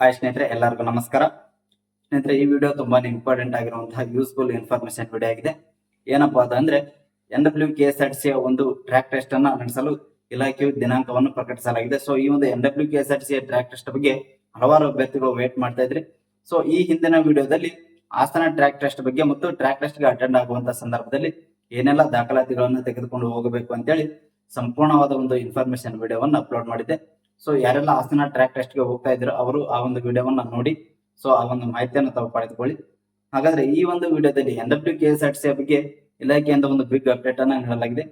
Hi ಸ್ನೇಹಿತರೆ, ಎಲ್ಲರಿಗೂ ನಮಸ್ಕಾರ. ಸ್ನೇಹಿತರೆ, ಈ ವಿಡಿಯೋ ತುಂಬಾನೇ ಇಂಪಾರ್ಟೆಂಟ್ ಆಗಿರುವಂತಹ ಯೂಸ್ಫುಲ್ ಇನ್ಫಾರ್ಮೇಶನ್ ವಿಡಿಯೋ ಆಗಿದೆ. ಏನಪ್ಪಾ ಅಂತಂದ್ರೆ N W K S R C ಒಂದು ಟ್ರ್ಯಾಕ್ ಟೆಸ್ಟ್ ಅನ್ನ ನಡೆಸಲು ಇಲಾಖೆಯು ದಿನಾಂಕವನ್ನು ಪ್ರಕಟಿಸಲಾಗಿದೆ. ಸೊ ಈ ಒಂದು N W K S R C track test ಬಗ್ಗೆ ಹಲವಾರು ಅಭ್ಯರ್ಥಿಗಳು ವೇಟ್ ಮಾಡ್ತಾ ಇದ್ರಿ. ಸೊ ಈ ಹಿಂದಿನ ವಿಡಿಯೋದಲ್ಲಿ ಹಾಸನ ಟ್ರ್ಯಾಕ್ ಟೆಸ್ಟ್ ಬಗ್ಗೆ ಮತ್ತು ಟ್ರ್ಯಾಕ್ ಟೆಸ್ಟ್ಗೆ ಅಟೆಂಡ್ ಆಗುವಂತಹ ಸಂದರ್ಭದಲ್ಲಿ ಏನೆಲ್ಲ ದಾಖಲಾತಿಗಳನ್ನು ತೆಗೆದುಕೊಂಡು ಹೋಗಬೇಕು ಅಂತೇಳಿ ಸಂಪೂರ್ಣವಾದ ಒಂದು ಇನ್ಫಾರ್ಮೇಶನ್ ವಿಡಿಯೋವನ್ನು ಅಪ್ಲೋಡ್ ಮಾಡಿದ್ದೆ. ಸೊ ಯಾರೆಲ್ಲ ಹಾಸನ ಟ್ರ್ಯಾಕ್ ಟೆಸ್ಟ್ಗೆ ಹೋಗ್ತಾ ಇದ್ರು ಅವರು ಆ ಒಂದು ವಿಡಿಯೋವನ್ನ ನೋಡಿ. ಸೊ ಆ ಒಂದು ಮಾಹಿತಿಯನ್ನು ತಾವು ಪಡೆದುಕೊಳ್ಳಿ. ಹಾಗಾದ್ರೆ ಈ ಒಂದು ವಿಡಿಯೋದಲ್ಲಿ N W K S R C ಬಗ್ಗೆ ಇಲಾಖೆಯಿಂದ ಒಂದು ಬಿಗ್ ಅಪ್ಡೇಟ್ ಅನ್ನ ನೀಡಲಾಗಿದೆ.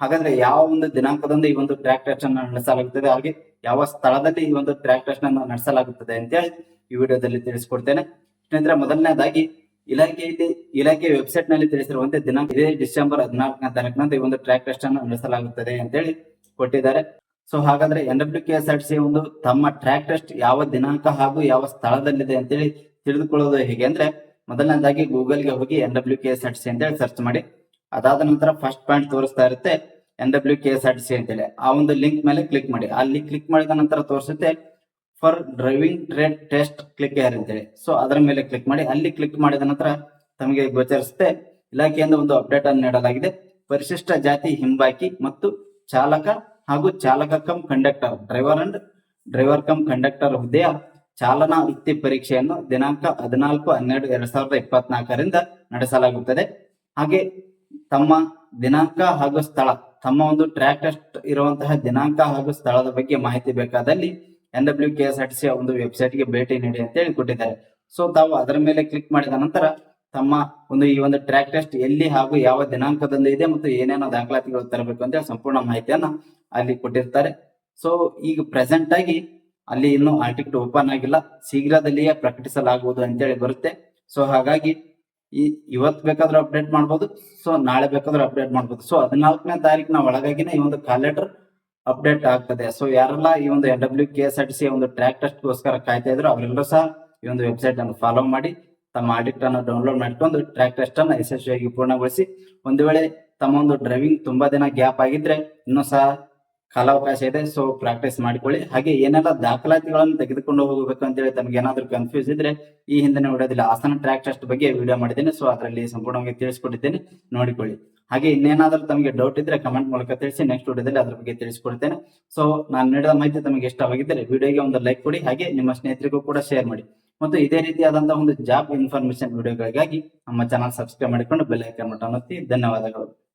ಹಾಗಾದ್ರೆ ಯಾವ ಒಂದು ದಿನಾಂಕದಂದು ಈ ಒಂದು ಟ್ರ್ಯಾಕ್ ಟೆಸ್ಟ್ ಅನ್ನು ನಡೆಸಲಾಗುತ್ತದೆ? ಹಾಗೆ ಯಾವ ಸ್ಥಳದಲ್ಲಿ ಈ ಒಂದು ಟ್ರ್ಯಾಕ್ ಟೆಸ್ಟ್ ಅನ್ನು ನಡೆಸಲಾಗುತ್ತದೆ ಅಂತೇಳಿ ಈ ವಿಡಿಯೋದಲ್ಲಿ ತಿಳಿಸ್ಕೊಡ್ತೇನೆ. ಸ್ನೇಹಿತರೆ, ಮೊದಲನೇದಾಗಿ ಇಲಾಖೆಯಲ್ಲಿ ಇಲಾಖೆ ವೆಬ್ಸೈಟ್ನಲ್ಲಿ ತಿಳಿಸಿರುವಂತೆ ದಿನಾಂಕ ಇದೇ ಡಿಸೆಂಬರ್ ಹದಿನಾಲ್ಕನೇ ತಾರೀಕಿನಂದು ಈ ಒಂದು ಟ್ರ್ಯಾಕ್ ಟೆಸ್ಟ್ ಅನ್ನು ನಡೆಸಲಾಗುತ್ತದೆ ಅಂತೇಳಿ ಕೊಟ್ಟಿದ್ದಾರೆ. ಸೊ ಹಾಗಾದ್ರೆ N W K S R C ಒಂದು ತಮ್ಮ ಟ್ರ್ಯಾಕ್ ಟೆಸ್ಟ್ ಯಾವ ದಿನಾಂಕ ಹಾಗೂ ಯಾವ ಸ್ಥಳದಲ್ಲಿದೆ ಅಂತೇಳಿ ತಿಳಿದುಕೊಳ್ಳೋದು ಹೇಗೆ ಅಂದ್ರೆ, ಮೊದಲನೇದಾಗಿ ಗೂಗಲ್ಗೆ ಹೋಗಿ N W K S R C ಅಂತೇಳಿ ಸರ್ಚ್ ಮಾಡಿ. ಅದಾದ ನಂತರ ಫಸ್ಟ್ ಪಾಯಿಂಟ್ ತೋರಿಸ್ತಾ ಇರುತ್ತೆ N W K S R C ಅಂತೇಳಿ. ಆ ಒಂದು ಲಿಂಕ್ ಮೇಲೆ ಕ್ಲಿಕ್ ಮಾಡಿ. ಅಲ್ಲಿ ಕ್ಲಿಕ್ ಮಾಡಿದ ನಂತರ ತೋರಿಸುತ್ತೆ for driving trade test click ಯಾರು ಅಂತೇಳಿ. ಸೊ ಅದರ ಮೇಲೆ ಕ್ಲಿಕ್ ಮಾಡಿ. ಅಲ್ಲಿ ಕ್ಲಿಕ್ ಮಾಡಿದ ನಂತರ ತಮಗೆ ಗೋಚರಿಸುತ್ತೆ. ಇಲಾಖೆಯಿಂದ ಒಂದು ಅಪ್ಡೇಟ್ ಅನ್ನು ನೀಡಲಾಗಿದೆ. ಪರಿಶಿಷ್ಟ ಜಾತಿ ಹಿಂಬಾಕಿ ಮತ್ತು ಚಾಲಕ ಹಾಗೂ ಚಾಲಕ cum conductor driver and driver cum conductor ಹುದ್ದೆಯ ಚಾಲನಾ ವೃತ್ತಿ ಪರೀಕ್ಷೆಯನ್ನು ದಿನಾಂಕ ಹದಿನಾಲ್ಕು, ಹನ್ನೆರಡು, ಎರಡ್ ಸಾವಿರದ ಇಪ್ಪತ್ನಾಲ್ಕರಿಂದ ನಡೆಸಲಾಗುತ್ತದೆ. ಹಾಗೆ ತಮ್ಮ ದಿನಾಂಕ ಹಾಗೂ ಸ್ಥಳ, ತಮ್ಮ ಒಂದು ಟ್ರ್ಯಾಕ್ ಟೆಸ್ಟ್ ಇರುವಂತಹ ದಿನಾಂಕ ಹಾಗೂ ಸ್ಥಳದ ಬಗ್ಗೆ ಮಾಹಿತಿ ಬೇಕಾದಲ್ಲಿ N W K S R T C ಒಂದು ವೆಬ್ಸೈಟ್ಗೆ ಭೇಟಿ ನೀಡಿ ಅಂತ ಹೇಳಿ ಕೊಟ್ಟಿದ್ದಾರೆ. ಸೊ ತಾವು ಅದರ ಮೇಲೆ ಕ್ಲಿಕ್ ಮಾಡಿದ ನಂತರ ತಮ್ಮ ಒಂದು ಈ ಒಂದು ಟ್ರ್ಯಾಕ್ ಟೆಸ್ಟ್ ಎಲ್ಲಿ ಹಾಗೂ ಯಾವ ದಿನಾಂಕದಂದು ಇದೆ ಮತ್ತು ಏನೇನೋ ದಾಖಲಾತಿಗಳು ತರಬೇಕು ಅಂತ ಸಂಪೂರ್ಣ ಮಾಹಿತಿಯನ್ನ ಅಲ್ಲಿ ಕೊಟ್ಟಿರ್ತಾರೆ. ಸೊ ಈಗ ಪ್ರೆಸೆಂಟ್ ಆಗಿ ಅಲ್ಲಿ ಇನ್ನೂ ಆರ್ಟಿಕಲ್ ಓಪನ್ ಆಗಿಲ್ಲ. ಶೀಘ್ರದಲ್ಲಿಯೇ ಪ್ರಕಟಿಸಲಾಗುವುದು ಅಂತೇಳಿ ಬರುತ್ತೆ. ಸೊ ಹಾಗಾಗಿ ಈ ಇವತ್ತು ಬೇಕಾದ್ರೂ ಅಪ್ಡೇಟ್ ಮಾಡ್ಬೋದು. ಸೊ ನಾಳೆ ಬೇಕಾದ್ರೂ ಅಪ್ಡೇಟ್ ಮಾಡ್ಬೋದು. ಸೊ ಹದಿನಾಲ್ಕನೇ ತಾರೀಕಿನ ಒಳಗಾಗಿನೇ ಈ ಒಂದು ಕಾಲೆಂಡರ್ ಅಪ್ಡೇಟ್ ಆಗ್ತದೆ. ಸೊ ಯಾರೆಲ್ಲ ಈ ಒಂದು N W K S R T C ಒಂದು ಟ್ರ್ಯಾಕ್ ಟೆಸ್ಟ್ ಗೋಸ್ಕರ ಕಾಯ್ತಾ ಇದ್ರು ಅವರೆಲ್ಲರೂ ಸಹ ಈ ಒಂದು ವೆಬ್ಸೈಟ್ ಅನ್ನು ಫಾಲೋ ಮಾಡಿ. ತಮ್ಮ ಆಡಿಟ್ ಅನ್ನು ಡೌನ್ಲೋಡ್ ಮಾಡ್ಕೊಂಡು ಟ್ರ್ಯಾಕ್ ಟೆಸ್ಟ್ ಅನ್ನು ಯಶಸ್ವಿಯಾಗಿ ಪೂರ್ಣಗೊಳಿಸಿ. ಒಂದು ವೇಳೆ ತಮ್ಮ ಒಂದು ಡ್ರೈವಿಂಗ್ ತುಂಬಾ ದಿನ ಗ್ಯಾಪ್ ಆಗಿದ್ರೆ ಇನ್ನೂ ಸಹ ಕಾಲಾವಕಾಶ ಇದೆ ಸೊ ಪ್ರಾಕ್ಟೀಸ್ ಮಾಡಿಕೊಳ್ಳಿ. ಹಾಗೆ ಏನೆಲ್ಲ ದಾಖಲಾತಿಗಳನ್ನು ತೆಗೆದುಕೊಂಡು ಹೋಗಬೇಕು ಅಂತ ಹೇಳಿ ತಮಗೆ ಏನಾದರೂ ಕನ್ಫ್ಯೂಸ್ ಇದ್ರೆ ಈ ಹಿಂದಿನ ವಿಡಿಯೋದಲ್ಲಿ ಆಸನ ಟ್ರ್ಯಾಕ್ ಟೆಸ್ಟ್ ಬಗ್ಗೆ ವಿಡಿಯೋ ಮಾಡಿದ್ದೇನೆ ಸೊ ಅದರಲ್ಲಿ ಸಂಪೂರ್ಣವಾಗಿ ತಿಳಿಸ್ಕೊಟ್ಟಿದ್ದೇನೆ, ನೋಡಿಕೊಳ್ಳಿ. ಹಾಗೆ ಇನ್ನೇನಾದ್ರೂ ತಮಗೆ ಡೌಟ್ ಇದ್ರೆ ಕಮೆಂಟ್ ಮೂಲಕ ತಿಳಿಸಿ ನೆಕ್ಸ್ಟ್ ವಿಡಿಯೋದಲ್ಲಿ ಅದ್ರ ಬಗ್ಗೆ ತಿಳಿಸ್ಕೊಡ್ತೇನೆ. ಸೊ ನಾನು ನೀಡಿದ ಮಾಹಿತಿ ತಮಗೆ ಇಷ್ಟವಾಗಿದ್ದರೆ ವಿಡಿಯೋಗೆ ಒಂದು ಲೈಕ್ ಕೊಡಿ, ಹಾಗೆ ನಿಮ್ಮ ಸ್ನೇಹಿತರಿಗೂ ಕೂಡ ಶೇರ್ ಮಾಡಿ. ಮತ್ತು ಇದೇ ರೀತಿಯಾದಂತಹ ಒಂದು ಜಾಬ್ ಇನ್ಫಾರ್ಮೇಶನ್ ವಿಡಿಯೋಗಳಿಗಾಗಿ ನಮ್ಮ ಚಾನಲ್ ಸಬ್ಸ್ಕ್ರೈಬ್ ಮಾಡಿಕೊಂಡು ಬೆಲ್ ಐಕನ್ ಬಟನ್ ಧನ್ಯವಾದಗಳು.